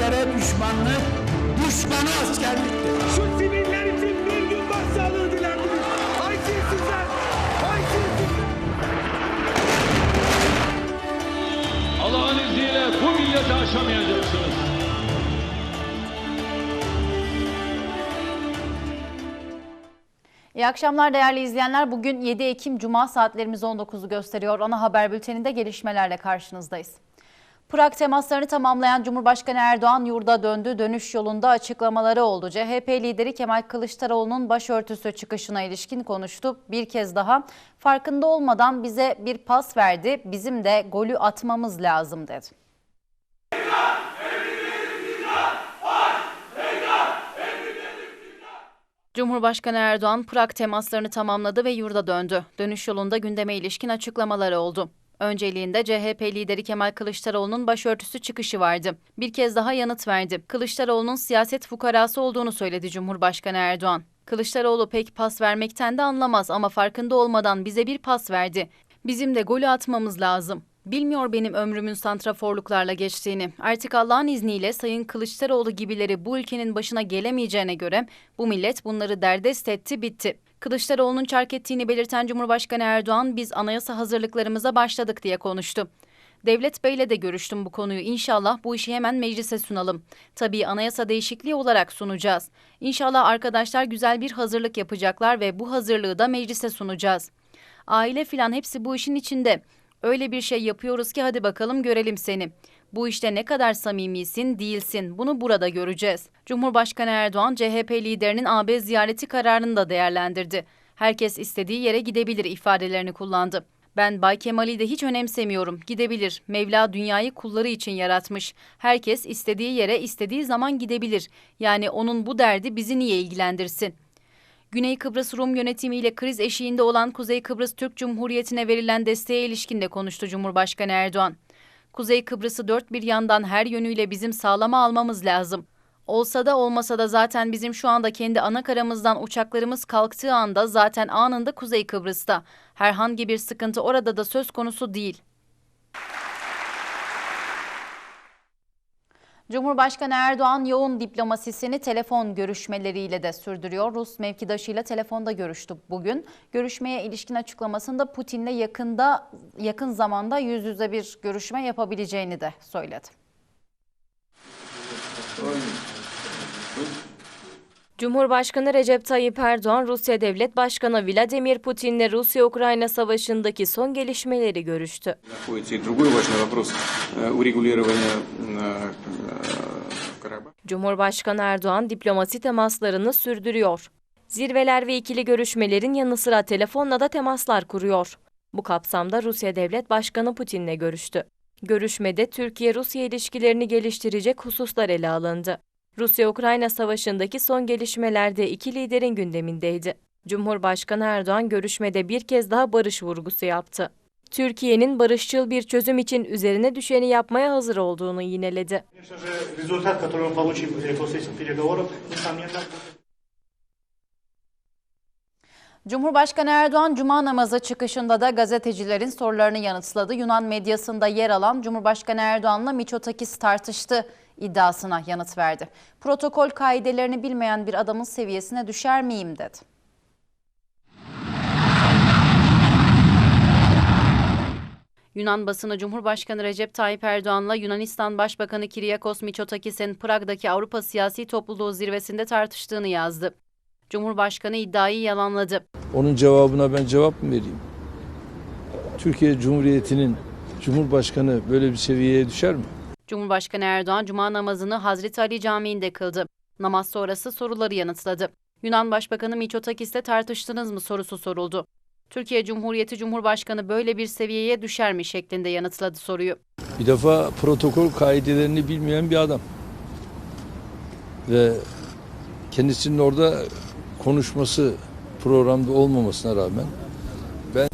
askere düşmanlık, düşmana askerliktir. Şu siviller için bir gün başsağlığı dilendiniz. Haysiyetsizler! Haysiyetsizler! Allah'ın izniyle bu milleti aşamayacaksınız. İyi akşamlar değerli izleyenler. Bugün 7 Ekim Cuma saatlerimiz 19'u gösteriyor. Ana haber bülteninde gelişmelerle karşınızdayız. Prag temaslarını tamamlayan Cumhurbaşkanı Erdoğan yurda döndü. Dönüş yolunda açıklamaları oldu. CHP lideri Kemal Kılıçdaroğlu'nun başörtüsü çıkışına ilişkin konuştu. Bir kez daha farkında olmadan bize bir pas verdi. Bizim de golü atmamız lazım dedi. Cumhurbaşkanı Erdoğan Prag temaslarını tamamladı ve yurda döndü. Dönüş yolunda gündeme ilişkin açıklamaları oldu. Önceliğinde CHP lideri Kemal Kılıçdaroğlu'nun başörtüsü çıkışı vardı. Bir kez daha yanıt verdi. Kılıçdaroğlu'nun siyaset fukarası olduğunu söyledi Cumhurbaşkanı Erdoğan. Kılıçdaroğlu pek pas vermekten de anlamaz ama farkında olmadan bize bir pas verdi. Bizim de golü atmamız lazım. Bilmiyor benim ömrümün santraforluklarla geçtiğini. Artık Allah'ın izniyle Sayın Kılıçdaroğlu gibileri bu ülkenin başına gelemeyeceğine göre bu millet bunları derdest etti bitti. Kılıçdaroğlu'nun çark ettiğini belirten Cumhurbaşkanı Erdoğan biz anayasa hazırlıklarımıza başladık diye konuştu. Devlet Bey'le de görüştüm bu konuyu. İnşallah bu işi hemen meclise sunalım. Tabii anayasa değişikliği olarak sunacağız. İnşallah arkadaşlar güzel bir hazırlık yapacaklar ve bu hazırlığı da meclise sunacağız. Aile filan hepsi bu işin içinde. Öyle bir şey yapıyoruz ki hadi bakalım görelim seni. Bu işte ne kadar samimisin, değilsin. Bunu burada göreceğiz. Cumhurbaşkanı Erdoğan CHP liderinin AB ziyareti kararını da değerlendirdi. Herkes istediği yere gidebilir ifadelerini kullandı. Ben Bay Kemal'i de hiç önemsemiyorum. Gidebilir. Mevla dünyayı kulları için yaratmış. Herkes istediği yere istediği zaman gidebilir. Yani onun bu derdi bizi niye ilgilendirsin? Güney Kıbrıs Rum yönetimiyle kriz eşiğinde olan Kuzey Kıbrıs Türk Cumhuriyeti'ne verilen desteğe ilişkin de konuştu Cumhurbaşkanı Erdoğan. Kuzey Kıbrıs'ı dört bir yandan her yönüyle bizim sağlama almamız lazım. Olsa da olmasa da zaten bizim şu anda kendi ana karamızdan uçaklarımız kalktığı anda zaten anında Kuzey Kıbrıs'ta. Herhangi bir sıkıntı orada da söz konusu değil. Cumhurbaşkanı Erdoğan yoğun diplomasisini telefon görüşmeleriyle de sürdürüyor. Rus mevkidaşıyla telefonda görüştü bugün. Görüşmeye ilişkin açıklamasında Putin'le yakında yakın zamanda yüz yüze bir görüşme yapabileceğini de söyledi. Cumhurbaşkanı Recep Tayyip Erdoğan, Rusya Devlet Başkanı Vladimir Putin'le Rusya-Ukrayna savaşındaki son gelişmeleri görüştü. Cumhurbaşkanı Erdoğan diplomasi temaslarını sürdürüyor. Zirveler ve ikili görüşmelerin yanı sıra telefonla da temaslar kuruyor. Bu kapsamda Rusya Devlet Başkanı Putin'le görüştü. Görüşmede Türkiye-Rusya ilişkilerini geliştirecek hususlar ele alındı. Rusya-Ukrayna savaşındaki son gelişmelerde iki liderin gündemindeydi. Cumhurbaşkanı Erdoğan görüşmede bir kez daha barış vurgusu yaptı. Türkiye'nin barışçıl bir çözüm için üzerine düşeni yapmaya hazır olduğunu yineledi. Cumhurbaşkanı Erdoğan cuma namazı çıkışında da gazetecilerin sorularını yanıtladı. Yunan medyasında yer alan Cumhurbaşkanı Erdoğan'la Miçotakis tartıştı iddiasına yanıt verdi. Protokol kaidelerini bilmeyen bir adamın seviyesine düşer miyim dedi. Yunan basını Cumhurbaşkanı Recep Tayyip Erdoğan'la Yunanistan Başbakanı Kiryakos Mitsotakis'in Prag'daki Avrupa Siyasi Topluluğu zirvesinde tartıştığını yazdı. Cumhurbaşkanı iddiayı yalanladı. Onun cevabına ben cevap mı vereyim? Türkiye Cumhuriyeti'nin Cumhurbaşkanı böyle bir seviyeye düşer mi? Cumhurbaşkanı Erdoğan cuma namazını Hazreti Ali Camii'nde kıldı. Namaz sonrası soruları yanıtladı. Yunan Başbakanı Mitsotakis'le tartıştınız mı sorusu soruldu. Türkiye Cumhuriyeti Cumhurbaşkanı böyle bir seviyeye düşer mi şeklinde yanıtladı soruyu. Bir defa protokol kaidelerini bilmeyen bir adam. Ve kendisinin orada konuşması programda olmamasına rağmen ben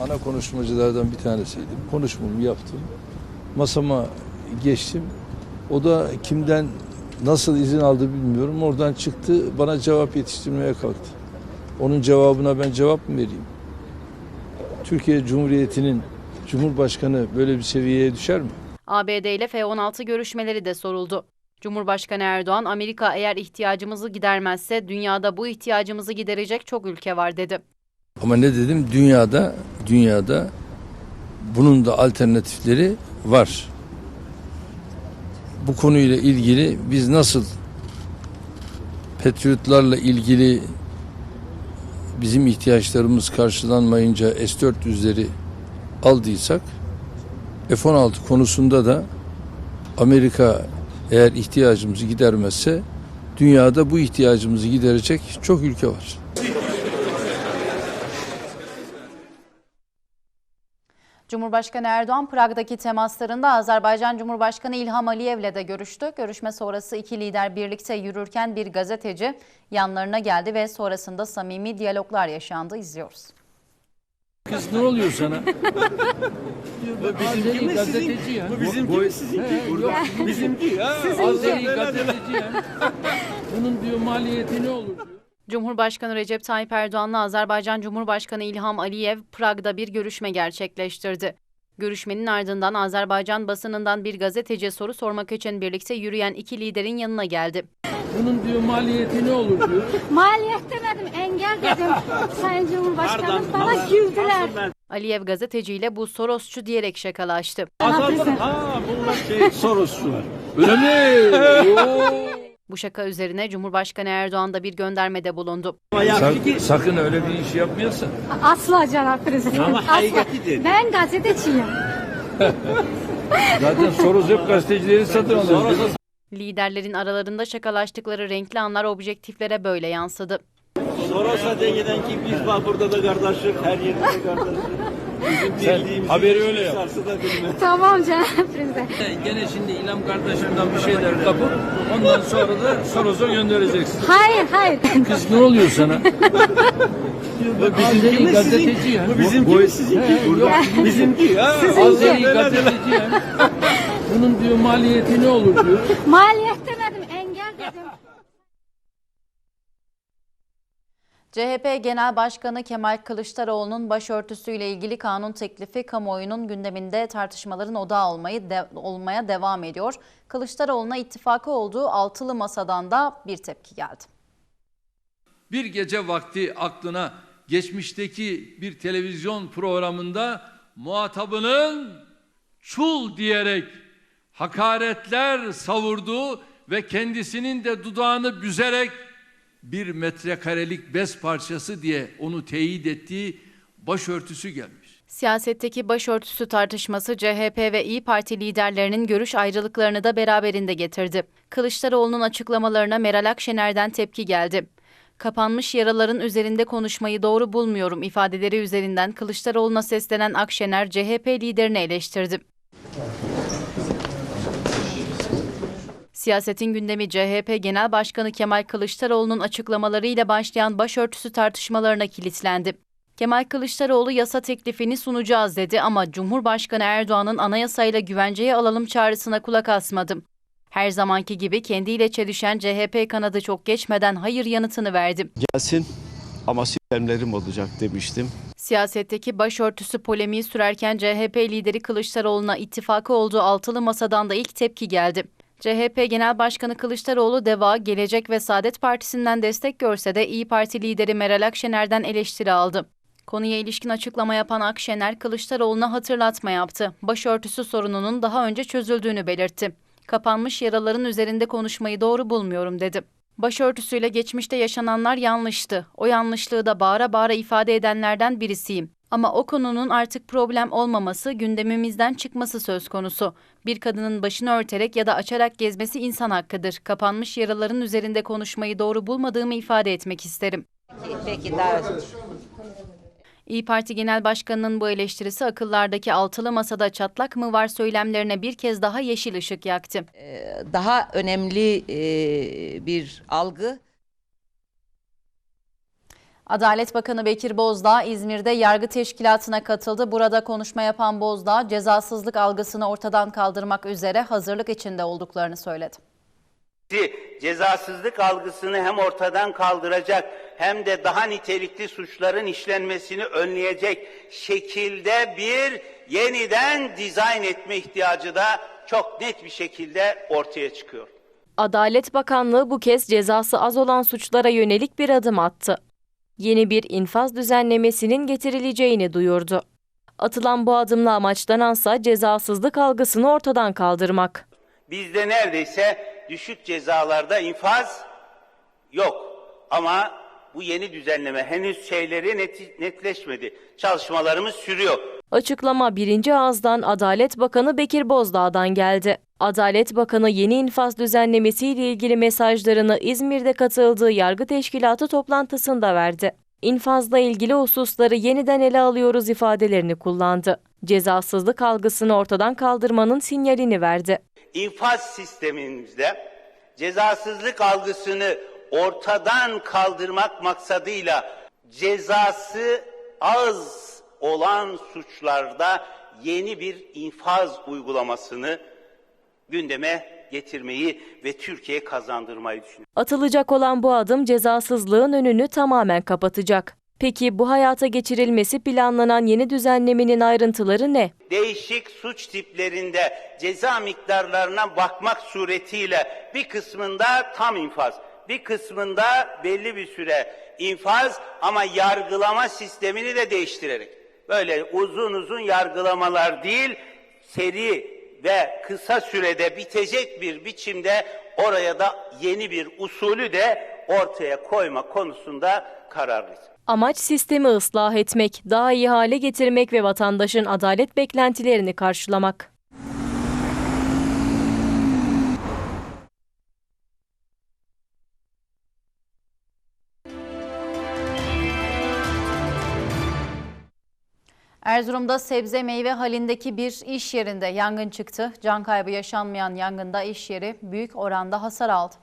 ana konuşmacılardan bir tanesiydim. Konuşmamı yaptım. Masama geçtim. O da kimden nasıl izin aldı bilmiyorum. Oradan çıktı bana cevap yetiştirmeye kalktı. Onun cevabına ben cevap mı vereyim? Türkiye Cumhuriyeti'nin Cumhurbaşkanı böyle bir seviyeye düşer mi? ABD ile F-16 görüşmeleri de soruldu. Cumhurbaşkanı Erdoğan, Amerika eğer ihtiyacımızı gidermezse dünyada bu ihtiyacımızı giderecek çok ülke var dedi. Ama ne dedim? Dünyada, dünyada bunun da alternatifleri var. Bu konuyla ilgili biz nasıl Patriotlarla ilgili bizim ihtiyaçlarımız karşılanmayınca S-400'leri aldıysak F-16 konusunda da Amerika eğer ihtiyacımızı gidermezse dünyada bu ihtiyacımızı giderecek çok ülke var. Cumhurbaşkanı Erdoğan Prag'daki temaslarında Azerbaycan Cumhurbaşkanı İlham Aliyev'le de görüştü. Görüşme sonrası iki lider birlikte yürürken bir gazeteci yanlarına geldi ve sonrasında samimi diyaloglar yaşandı. İzliyoruz. Kız ne oluyor sana? Azeri gazeteci ya. Bu bizimki mi sizinki? Yok, Bizimki ya. Azeri gazeteci ya. Bunun diyor maliyeti ne olur diyor. Cumhurbaşkanı Recep Tayyip Erdoğan'la Azerbaycan Cumhurbaşkanı İlham Aliyev Prag'da bir görüşme gerçekleştirdi. Görüşmenin ardından Azerbaycan basınından bir gazeteci soru sormak için birlikte yürüyen iki liderin yanına geldi. Bunun diyor maliyeti ne olur diyor. Maliyet demedim, engel dedim. Sayın Cumhurbaşkanım bana güldüler. Aliyev gazeteciyle bu Sorosçu diyerek şakalaştı. Ha bunlar şey Sorosçular. Öyle mi? Bu şaka üzerine Cumhurbaşkanı Erdoğan da bir göndermede bulundu. Ki sakın öyle bir iş yapmayasın. Asla Cenab Prezident. Ama asla. hakikatidir. Ben gazeteciyim. Zaten Soros hep gazetecileri satın alıyor. Liderlerin aralarında şakalaştıkları renkli anlar objektiflere böyle yansıdı. Soros'a de giden ki biz bak burada da kardeşlik, her yerde de kardeşlik. Bizim Sen haberi öyle yap. Tamam Cenab Prezident. Gene şimdi İlham kardeşimden bir şeyler kapıp ondan sonra da Soros'a göndereceksin. Hayır, hayır. Kız ne oluyor sana? Azeri mi gazeteci ya. Bu bizimki mi sizinki? Yok. Bizimki ya. Azeri gazeteci ya. Bunun diyor maliyeti ne olur diyor. Maliyet demedim, engel dedim. CHP Genel Başkanı Kemal Kılıçdaroğlu'nun başörtüsüyle ilgili kanun teklifi kamuoyunun gündeminde tartışmaların odağı olmayı de- olmaya devam ediyor. Kılıçdaroğlu'na ittifakı olduğu altılı masadan da bir tepki geldi. Bir gece vakti aklına geçmişteki bir televizyon programında muhatabının çul diyerek hakaretler savurduğu ve kendisinin de dudağını büzerek bir metrekarelik bez parçası diye onu teyit ettiği başörtüsü gelmiş. Siyasetteki başörtüsü tartışması CHP ve İyi Parti liderlerinin görüş ayrılıklarını da beraberinde getirdi. Kılıçdaroğlu'nun açıklamalarına Meral Akşener'den tepki geldi. Kapanmış yaraların üzerinde konuşmayı doğru bulmuyorum ifadeleri üzerinden Kılıçdaroğlu'na seslenen Akşener CHP liderini eleştirdi. Siyasetin gündemi CHP Genel Başkanı Kemal Kılıçdaroğlu'nun açıklamalarıyla başlayan başörtüsü tartışmalarına kilitlendi. Kemal Kılıçdaroğlu yasa teklifini sunacağız dedi ama Cumhurbaşkanı Erdoğan'ın anayasayla güvenceye alalım çağrısına kulak asmadı. Her zamanki gibi kendiyle çelişen CHP kanadı çok geçmeden hayır yanıtını verdi. gelsin ama sistemlerim olacak demiştim. Siyasetteki başörtüsü polemiği sürerken CHP lideri Kılıçdaroğlu'na ittifakı olduğu altılı masadan da ilk tepki geldi. CHP Genel Başkanı Kılıçdaroğlu DEVA, Gelecek ve Saadet Partisi'nden destek görse de İyi Parti lideri Meral Akşener'den eleştiri aldı. Konuya ilişkin açıklama yapan Akşener, Kılıçdaroğlu'na hatırlatma yaptı. Başörtüsü sorununun daha önce çözüldüğünü belirtti. Kapanmış yaraların üzerinde konuşmayı doğru bulmuyorum dedi. Başörtüsüyle geçmişte yaşananlar yanlıştı. O yanlışlığı da bağıra bağıra ifade edenlerden birisiyim. Ama o konunun artık problem olmaması, gündemimizden çıkması söz konusu. Bir kadının başını örterek ya da açarak gezmesi insan hakkıdır. Kapanmış yaraların üzerinde konuşmayı doğru bulmadığımı ifade etmek isterim. Peki daha İyi Parti Genel Başkanı'nın bu eleştirisi akıllardaki altılı masada çatlak mı var söylemlerine bir kez daha yeşil ışık yaktı. daha önemli bir algı Adalet Bakanı Bekir Bozdağ İzmir'de yargı teşkilatına katıldı. Burada konuşma yapan Bozdağ cezasızlık algısını ortadan kaldırmak üzere hazırlık içinde olduklarını söyledi. cezasızlık algısını hem ortadan kaldıracak hem de daha nitelikli suçların işlenmesini önleyecek şekilde bir yeniden dizayn etme ihtiyacı da çok net bir şekilde ortaya çıkıyor. Adalet Bakanlığı bu kez cezası az olan suçlara yönelik bir adım attı. Yeni bir infaz düzenlemesinin getirileceğini duyurdu. Atılan bu adımla amaçlanansa cezasızlık algısını ortadan kaldırmak. Bizde neredeyse düşük cezalarda infaz yok. Ama bu yeni düzenleme henüz şeyleri netleşmedi. Çalışmalarımız sürüyor. Açıklama birinci ağızdan Adalet Bakanı Bekir Bozdağ'dan geldi. Adalet Bakanı yeni infaz düzenlemesiyle ilgili mesajlarını İzmir'de katıldığı yargı teşkilatı toplantısında verdi. İnfazla ilgili hususları yeniden ele alıyoruz ifadelerini kullandı. Cezasızlık algısını ortadan kaldırmanın sinyalini verdi. infaz sistemimizde cezasızlık algısını ortadan kaldırmak maksadıyla cezası az olan suçlarda yeni bir infaz uygulamasını gündeme getirmeyi ve Türkiye'ye kazandırmayı düşünüyoruz. Atılacak olan bu adım cezasızlığın önünü tamamen kapatacak. Peki bu hayata geçirilmesi planlanan yeni düzenlemenin ayrıntıları ne? değişik suç tiplerinde ceza miktarlarına bakmak suretiyle bir kısmında tam infaz, bir kısmında belli bir süre infaz ama yargılama sistemini de değiştirerek. Böyle uzun uzun yargılamalar değil, seri ve kısa sürede bitecek bir biçimde oraya da yeni bir usulü de ortaya koyma konusunda kararlıyız. Amaç sistemi ıslah etmek, daha iyi hale getirmek ve vatandaşın adalet beklentilerini karşılamak. Erzurum'da sebze meyve halindeki bir iş yerinde yangın çıktı. Can kaybı yaşanmayan yangında iş yeri büyük oranda hasar aldı.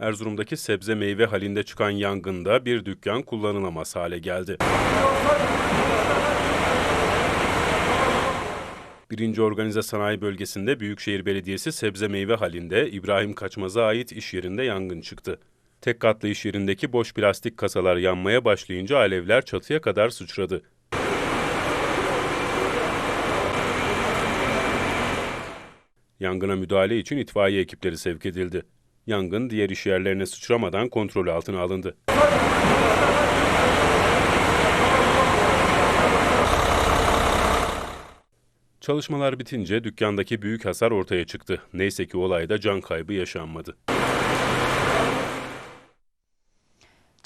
Erzurum'daki sebze meyve halinde çıkan yangında bir dükkan kullanılamaz hale geldi. Birinci Organize Sanayi Bölgesi'nde Büyükşehir Belediyesi sebze meyve halinde İbrahim Kaçmaz'a ait iş yerinde yangın çıktı. Tek katlı iş yerindeki boş plastik kasalar yanmaya başlayınca alevler çatıya kadar sıçradı. Yangına müdahale için itfaiye ekipleri sevk edildi. Yangın diğer iş yerlerine sıçramadan kontrol altına alındı. Çalışmalar bitince dükkandaki büyük hasar ortaya çıktı. Neyse ki olayda can kaybı yaşanmadı.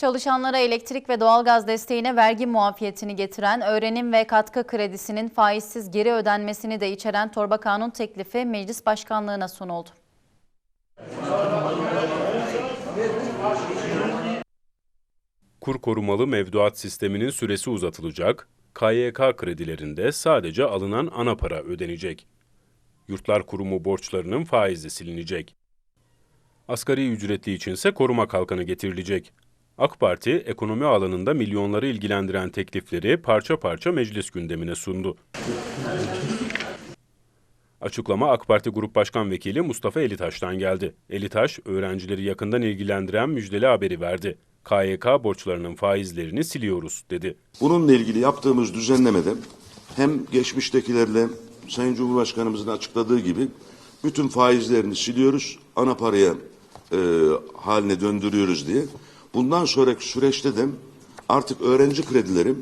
Çalışanlara elektrik ve doğalgaz desteğine vergi muafiyetini getiren öğrenim ve katkı kredisinin faizsiz geri ödenmesini de içeren torba kanun teklifi meclis başkanlığına sunuldu. Kur korumalı mevduat sisteminin süresi uzatılacak, KYK kredilerinde sadece alınan ana para ödenecek. Yurtlar Kurumu borçlarının faizi silinecek. Asgari ücretli içinse koruma kalkanı getirilecek. AK Parti, ekonomi alanında milyonları ilgilendiren teklifleri parça parça meclis gündemine sundu. Açıklama AK Parti Grup Başkan Vekili Mustafa Elitaş'tan geldi. Elitaş, öğrencileri yakından ilgilendiren müjdeli haberi verdi. KYK borçlarının faizlerini siliyoruz dedi. Bununla ilgili yaptığımız düzenlemede hem geçmiştekilerle Sayın Cumhurbaşkanımızın açıkladığı gibi bütün faizlerini siliyoruz, ana paraya e, haline döndürüyoruz diye. Bundan sonraki süreçte de artık öğrenci kredileri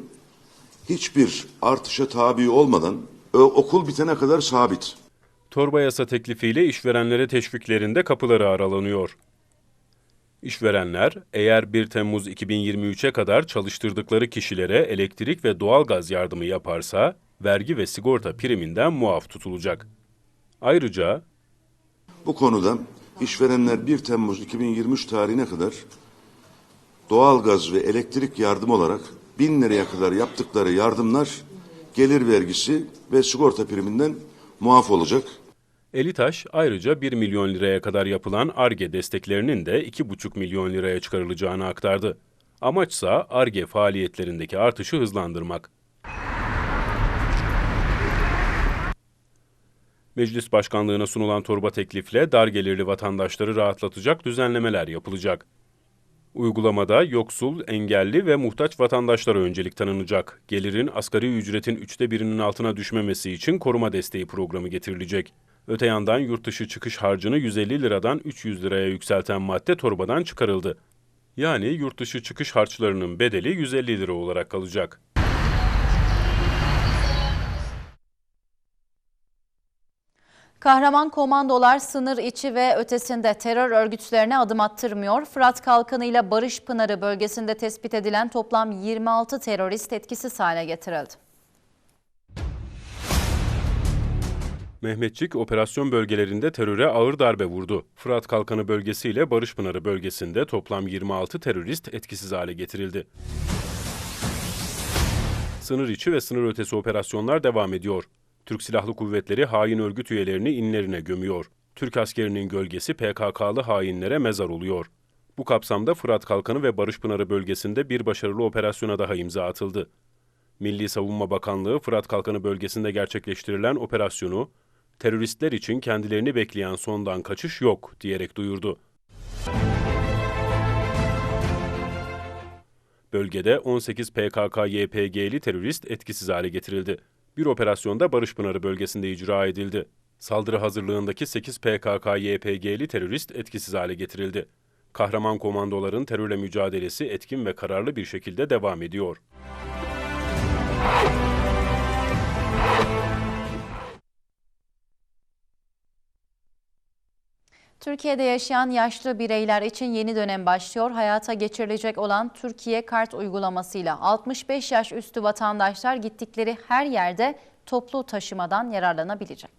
hiçbir artışa tabi olmadan okul bitene kadar sabit. Torba yasa teklifiyle işverenlere teşviklerinde kapıları aralanıyor. İşverenler eğer 1 Temmuz 2023'e kadar çalıştırdıkları kişilere elektrik ve doğalgaz yardımı yaparsa vergi ve sigorta priminden muaf tutulacak. Ayrıca Bu konuda işverenler 1 Temmuz 2023 tarihine kadar doğalgaz ve elektrik yardım olarak 1000 liraya kadar yaptıkları yardımlar gelir vergisi ve sigorta priminden muaf olacak. Elitaş ayrıca 1 milyon liraya kadar yapılan ARGE desteklerinin de 2,5 milyon liraya çıkarılacağını aktardı. Amaçsa ARGE faaliyetlerindeki artışı hızlandırmak. Meclis başkanlığına sunulan torba teklifle dar gelirli vatandaşları rahatlatacak düzenlemeler yapılacak. Uygulamada yoksul, engelli ve muhtaç vatandaşlara öncelik tanınacak. Gelirin asgari ücretin üçte birinin altına düşmemesi için koruma desteği programı getirilecek. Öte yandan yurt dışı çıkış harcını 150 liradan 300 liraya yükselten madde torbadan çıkarıldı. Yani yurt dışı çıkış harçlarının bedeli 150 lira olarak kalacak. Kahraman komandolar sınır içi ve ötesinde terör örgütlerine adım attırmıyor. Fırat Kalkanı ile Barış Pınarı bölgesinde tespit edilen toplam 26 terörist etkisiz hale getirildi. Mehmetçik operasyon bölgelerinde teröre ağır darbe vurdu. Fırat Kalkanı bölgesiyle Barışpınarı bölgesinde toplam 26 terörist etkisiz hale getirildi. Sınır içi ve sınır ötesi operasyonlar devam ediyor. Türk Silahlı Kuvvetleri hain örgüt üyelerini inlerine gömüyor. Türk askerinin gölgesi PKK'lı hainlere mezar oluyor. Bu kapsamda Fırat Kalkanı ve Barışpınarı bölgesinde bir başarılı operasyona daha imza atıldı. Milli Savunma Bakanlığı Fırat Kalkanı bölgesinde gerçekleştirilen operasyonu teröristler için kendilerini bekleyen sondan kaçış yok diyerek duyurdu. Bölgede 18 PKK-YPG'li terörist etkisiz hale getirildi. Bir operasyonda Barışpınarı bölgesinde icra edildi. Saldırı hazırlığındaki 8 PKK-YPG'li terörist etkisiz hale getirildi. Kahraman komandoların terörle mücadelesi etkin ve kararlı bir şekilde devam ediyor. Türkiye'de yaşayan yaşlı bireyler için yeni dönem başlıyor. Hayata geçirilecek olan Türkiye Kart uygulamasıyla 65 yaş üstü vatandaşlar gittikleri her yerde toplu taşımadan yararlanabilecek.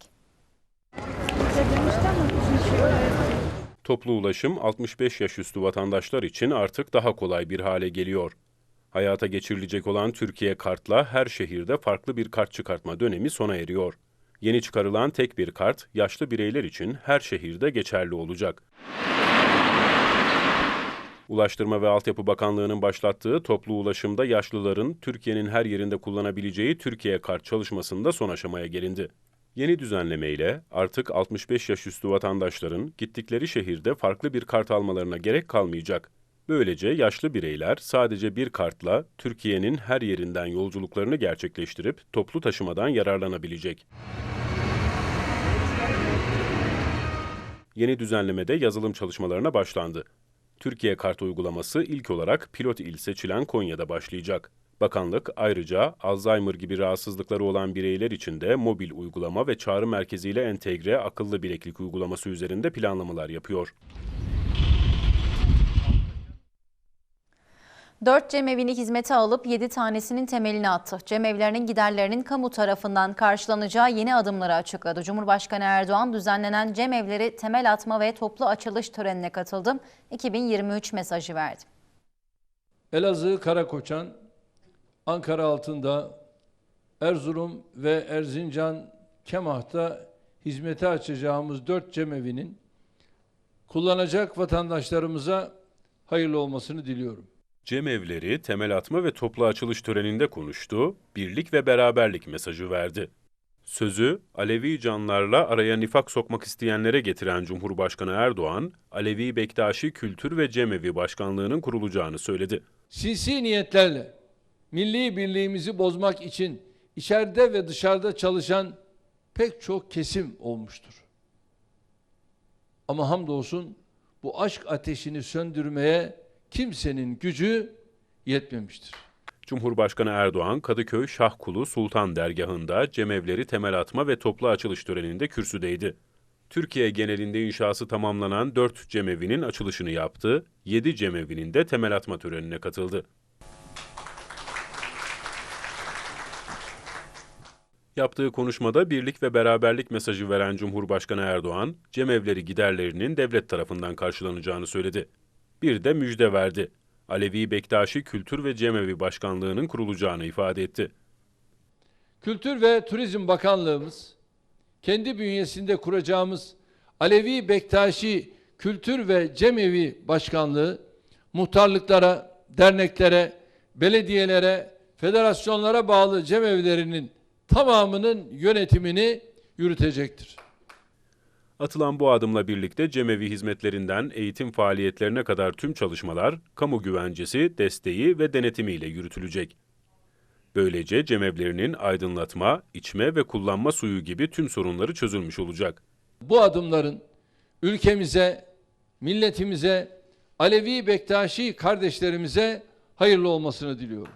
Toplu ulaşım 65 yaş üstü vatandaşlar için artık daha kolay bir hale geliyor. Hayata geçirilecek olan Türkiye Kart'la her şehirde farklı bir kart çıkartma dönemi sona eriyor. Yeni çıkarılan tek bir kart yaşlı bireyler için her şehirde geçerli olacak. Ulaştırma ve Altyapı Bakanlığı'nın başlattığı toplu ulaşımda yaşlıların Türkiye'nin her yerinde kullanabileceği Türkiye Kart çalışmasında son aşamaya gelindi. Yeni düzenlemeyle artık 65 yaş üstü vatandaşların gittikleri şehirde farklı bir kart almalarına gerek kalmayacak. Böylece yaşlı bireyler sadece bir kartla Türkiye'nin her yerinden yolculuklarını gerçekleştirip toplu taşımadan yararlanabilecek. Yeni düzenlemede yazılım çalışmalarına başlandı. Türkiye Kart uygulaması ilk olarak pilot il seçilen Konya'da başlayacak. Bakanlık ayrıca Alzheimer gibi rahatsızlıkları olan bireyler için de mobil uygulama ve çağrı merkeziyle entegre akıllı bileklik uygulaması üzerinde planlamalar yapıyor. 4 cemevini hizmete alıp 7 tanesinin temelini attı. Cemevlerinin giderlerinin kamu tarafından karşılanacağı yeni adımları açıkladı. Cumhurbaşkanı Erdoğan düzenlenen cemevleri temel atma ve toplu açılış törenine katıldım. 2023 mesajı verdi. Elazığ, Karakoçan, Ankara altında, Erzurum ve Erzincan, Kemah'ta hizmete açacağımız dört cemevinin kullanacak vatandaşlarımıza hayırlı olmasını diliyorum. Cemevleri temel atma ve toplu açılış töreninde konuştu, birlik ve beraberlik mesajı verdi. Sözü Alevi canlarla araya nifak sokmak isteyenlere getiren Cumhurbaşkanı Erdoğan, Alevi Bektaşi Kültür ve Cemevi Başkanlığı'nın kurulacağını söyledi. Sinsi niyetlerle milli birliğimizi bozmak için içeride ve dışarıda çalışan pek çok kesim olmuştur. Ama hamdolsun bu aşk ateşini söndürmeye kimsenin gücü yetmemiştir. Cumhurbaşkanı Erdoğan, Kadıköy Şahkulu Sultan Dergahı'nda cemevleri temel atma ve toplu açılış töreninde kürsüdeydi. Türkiye genelinde inşası tamamlanan 4 cemevinin açılışını yaptı, 7 cemevinin de temel atma törenine katıldı. Yaptığı konuşmada birlik ve beraberlik mesajı veren Cumhurbaşkanı Erdoğan, cemevleri giderlerinin devlet tarafından karşılanacağını söyledi. Bir de müjde verdi. Alevi Bektaşi Kültür ve Cemevi Başkanlığı'nın kurulacağını ifade etti. Kültür ve Turizm Bakanlığımız kendi bünyesinde kuracağımız Alevi Bektaşi Kültür ve Cemevi Başkanlığı muhtarlıklara, derneklere, belediyelere, federasyonlara bağlı cemevlerinin tamamının yönetimini yürütecektir. Atılan bu adımla birlikte cemevi hizmetlerinden eğitim faaliyetlerine kadar tüm çalışmalar kamu güvencesi, desteği ve denetimiyle yürütülecek. Böylece cemevlerinin aydınlatma, içme ve kullanma suyu gibi tüm sorunları çözülmüş olacak. Bu adımların ülkemize, milletimize, Alevi Bektaşi kardeşlerimize hayırlı olmasını diliyorum.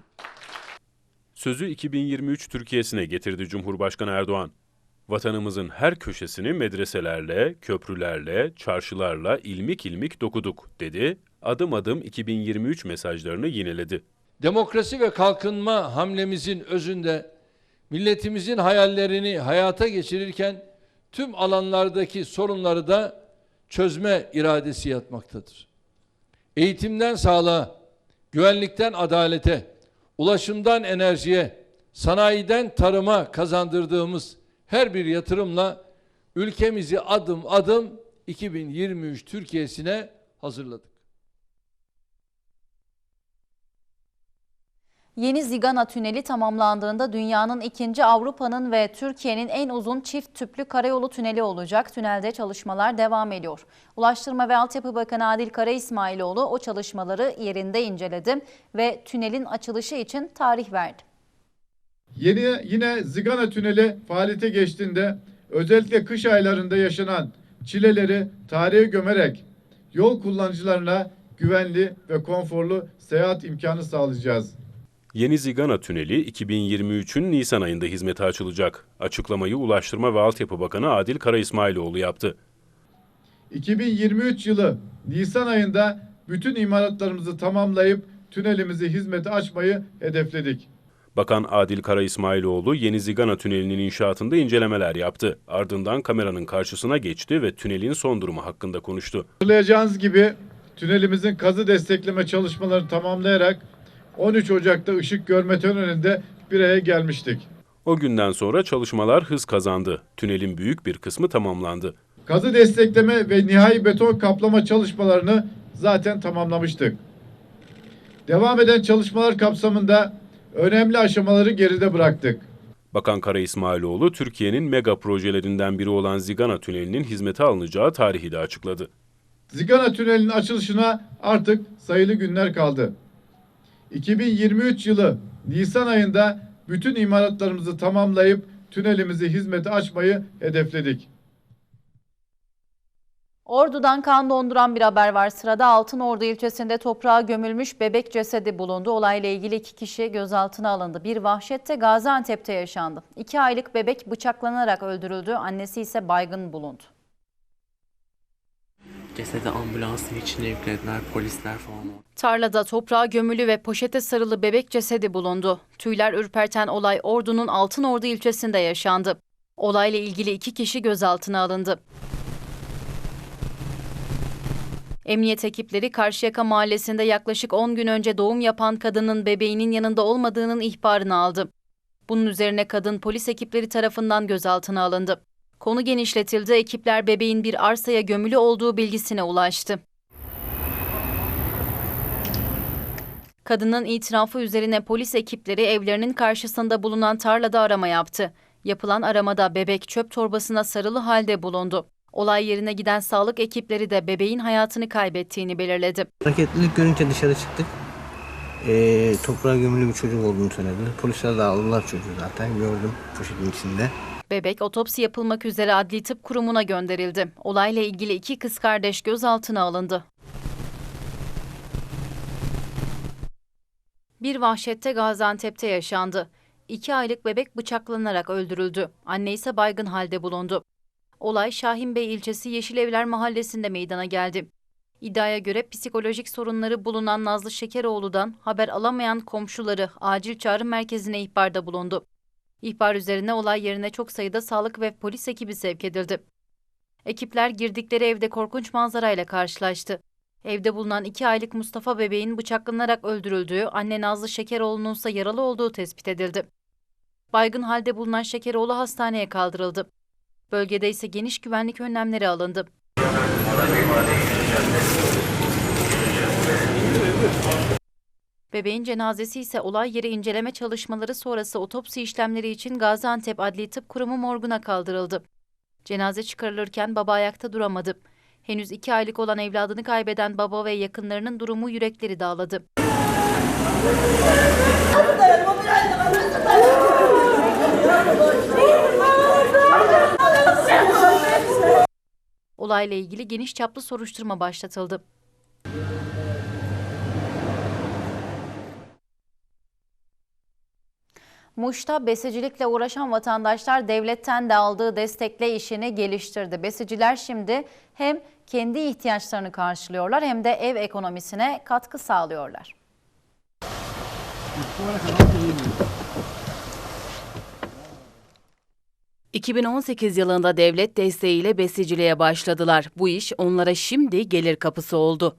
Sözü 2023 Türkiye'sine getirdi Cumhurbaşkanı Erdoğan. Vatanımızın her köşesini medreselerle, köprülerle, çarşılarla ilmik ilmik dokuduk dedi. Adım adım 2023 mesajlarını yineledi. Demokrasi ve kalkınma hamlemizin özünde milletimizin hayallerini hayata geçirirken tüm alanlardaki sorunları da çözme iradesi yatmaktadır. Eğitimden sağlığa, güvenlikten adalete, ulaşımdan enerjiye, sanayiden tarıma kazandırdığımız her bir yatırımla ülkemizi adım adım 2023 Türkiye'sine hazırladık. Yeni Zigana Tüneli tamamlandığında dünyanın ikinci Avrupa'nın ve Türkiye'nin en uzun çift tüplü karayolu tüneli olacak. Tünelde çalışmalar devam ediyor. Ulaştırma ve Altyapı Bakanı Adil Kara İsmailoğlu o çalışmaları yerinde inceledi ve tünelin açılışı için tarih verdi. Yeni yine Zigana Tüneli faaliyete geçtiğinde özellikle kış aylarında yaşanan çileleri tarihe gömerek yol kullanıcılarına güvenli ve konforlu seyahat imkanı sağlayacağız. Yeni Zigana Tüneli 2023'ün Nisan ayında hizmete açılacak. Açıklamayı Ulaştırma ve Altyapı Bakanı Adil Kara İsmailoğlu yaptı. 2023 yılı Nisan ayında bütün imalatlarımızı tamamlayıp tünelimizi hizmete açmayı hedefledik. Bakan Adil Kara İsmailoğlu Yeni Zigana Tüneli'nin inşaatında incelemeler yaptı. Ardından kameranın karşısına geçti ve tünelin son durumu hakkında konuştu. Hatırlayacağınız gibi tünelimizin kazı destekleme çalışmalarını tamamlayarak 13 Ocak'ta ışık görme töreninde bir araya gelmiştik. O günden sonra çalışmalar hız kazandı. Tünelin büyük bir kısmı tamamlandı. Kazı destekleme ve nihai beton kaplama çalışmalarını zaten tamamlamıştık. Devam eden çalışmalar kapsamında önemli aşamaları geride bıraktık. Bakan Kara İsmailoğlu, Türkiye'nin mega projelerinden biri olan Zigana Tüneli'nin hizmete alınacağı tarihi de açıkladı. Zigana Tüneli'nin açılışına artık sayılı günler kaldı. 2023 yılı Nisan ayında bütün imalatlarımızı tamamlayıp tünelimizi hizmete açmayı hedefledik. Ordu'dan kan donduran bir haber var. Sırada Altınordu ilçesinde toprağa gömülmüş bebek cesedi bulundu. Olayla ilgili iki kişi gözaltına alındı. Bir vahşette Gaziantep'te yaşandı. İki aylık bebek bıçaklanarak öldürüldü. Annesi ise baygın bulundu. Cesedi ambulansın içine yüklediler, polisler falan oldu. Tarlada toprağa gömülü ve poşete sarılı bebek cesedi bulundu. Tüyler ürperten olay Ordu'nun Altınordu ilçesinde yaşandı. Olayla ilgili iki kişi gözaltına alındı. Emniyet ekipleri Karşıyaka Mahallesi'nde yaklaşık 10 gün önce doğum yapan kadının bebeğinin yanında olmadığının ihbarını aldı. Bunun üzerine kadın polis ekipleri tarafından gözaltına alındı. Konu genişletildi, ekipler bebeğin bir arsaya gömülü olduğu bilgisine ulaştı. Kadının itirafı üzerine polis ekipleri evlerinin karşısında bulunan tarlada arama yaptı. Yapılan aramada bebek çöp torbasına sarılı halde bulundu. Olay yerine giden sağlık ekipleri de bebeğin hayatını kaybettiğini belirledi. Hareketlilik görünce dışarı çıktık. Ee, toprağa gömülü bir çocuk olduğunu söyledi. Polisler de aldılar çocuğu zaten gördüm poşetin içinde. Bebek otopsi yapılmak üzere Adli Tıp Kurumu'na gönderildi. Olayla ilgili iki kız kardeş gözaltına alındı. Bir vahşette Gaziantep'te yaşandı. İki aylık bebek bıçaklanarak öldürüldü. Anne ise baygın halde bulundu. Olay Şahinbey ilçesi Yeşilevler mahallesinde meydana geldi. İddiaya göre psikolojik sorunları bulunan Nazlı Şekeroğlu'dan haber alamayan komşuları acil çağrı merkezine ihbarda bulundu. İhbar üzerine olay yerine çok sayıda sağlık ve polis ekibi sevk edildi. Ekipler girdikleri evde korkunç manzarayla karşılaştı. Evde bulunan iki aylık Mustafa bebeğin bıçaklanarak öldürüldüğü, anne Nazlı Şekeroğlu'nun ise yaralı olduğu tespit edildi. Baygın halde bulunan Şekeroğlu hastaneye kaldırıldı. Bölgede ise geniş güvenlik önlemleri alındı. Bebeğin cenazesi ise olay yeri inceleme çalışmaları sonrası otopsi işlemleri için Gaziantep Adli Tıp Kurumu morguna kaldırıldı. Cenaze çıkarılırken baba ayakta duramadı. Henüz iki aylık olan evladını kaybeden baba ve yakınlarının durumu yürekleri dağladı. Olayla ilgili geniş çaplı soruşturma başlatıldı. Muş'ta besicilikle uğraşan vatandaşlar devletten de aldığı destekle işini geliştirdi. Besiciler şimdi hem kendi ihtiyaçlarını karşılıyorlar hem de ev ekonomisine katkı sağlıyorlar. ...2018 yılında devlet desteğiyle besiciliğe başladılar. Bu iş onlara şimdi gelir kapısı oldu.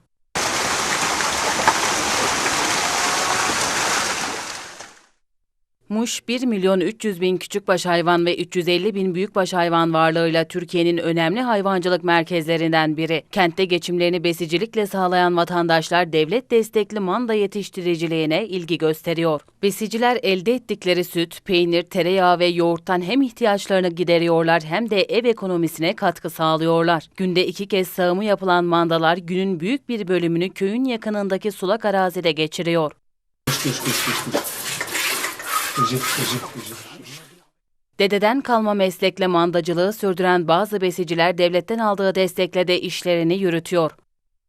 Muş 1 milyon 300 bin küçükbaş hayvan ve 350 bin büyükbaş hayvan varlığıyla Türkiye'nin önemli hayvancılık merkezlerinden biri. Kentte geçimlerini besicilikle sağlayan vatandaşlar devlet destekli manda yetiştiriciliğine ilgi gösteriyor. Besiciler elde ettikleri süt, peynir, tereyağı ve yoğurttan hem ihtiyaçlarını gideriyorlar hem de ev ekonomisine katkı sağlıyorlar. Günde iki kez sağımı yapılan mandalar günün büyük bir bölümünü köyün yakınındaki sulak arazide geçiriyor. Dededen kalma meslekle mandacılığı sürdüren bazı besiciler devletten aldığı destekle de işlerini yürütüyor.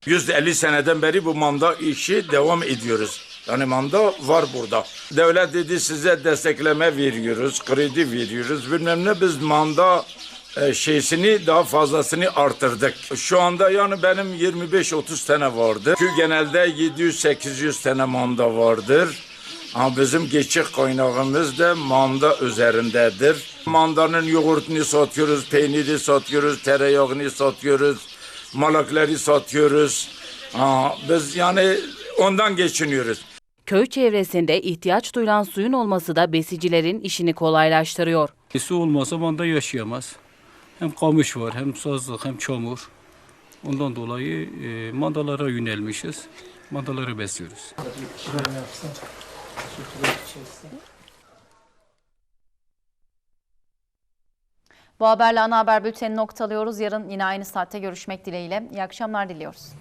150 seneden beri bu manda işi devam ediyoruz. Yani manda var burada. Devlet dedi size destekleme veriyoruz, kredi veriyoruz. Bilmem ne biz manda e, şeysini daha fazlasını artırdık. Şu anda yani benim 25-30 tane vardı. Çünkü genelde 700-800 tane manda vardır. Ama bizim geçik kaynağımız da manda üzerindedir. Mandanın yoğurtunu satıyoruz, peyniri satıyoruz, tereyağını satıyoruz, malakları satıyoruz. Aa, biz yani ondan geçiniyoruz. Köy çevresinde ihtiyaç duyulan suyun olması da besicilerin işini kolaylaştırıyor. E, su olmasa manda yaşayamaz. Hem kamış var, hem sazlık, hem çamur. Ondan dolayı e, mandalara yönelmişiz. Mandaları besliyoruz. Bu haberle ana haber bülteni noktalıyoruz. Yarın yine aynı saatte görüşmek dileğiyle. İyi akşamlar diliyoruz.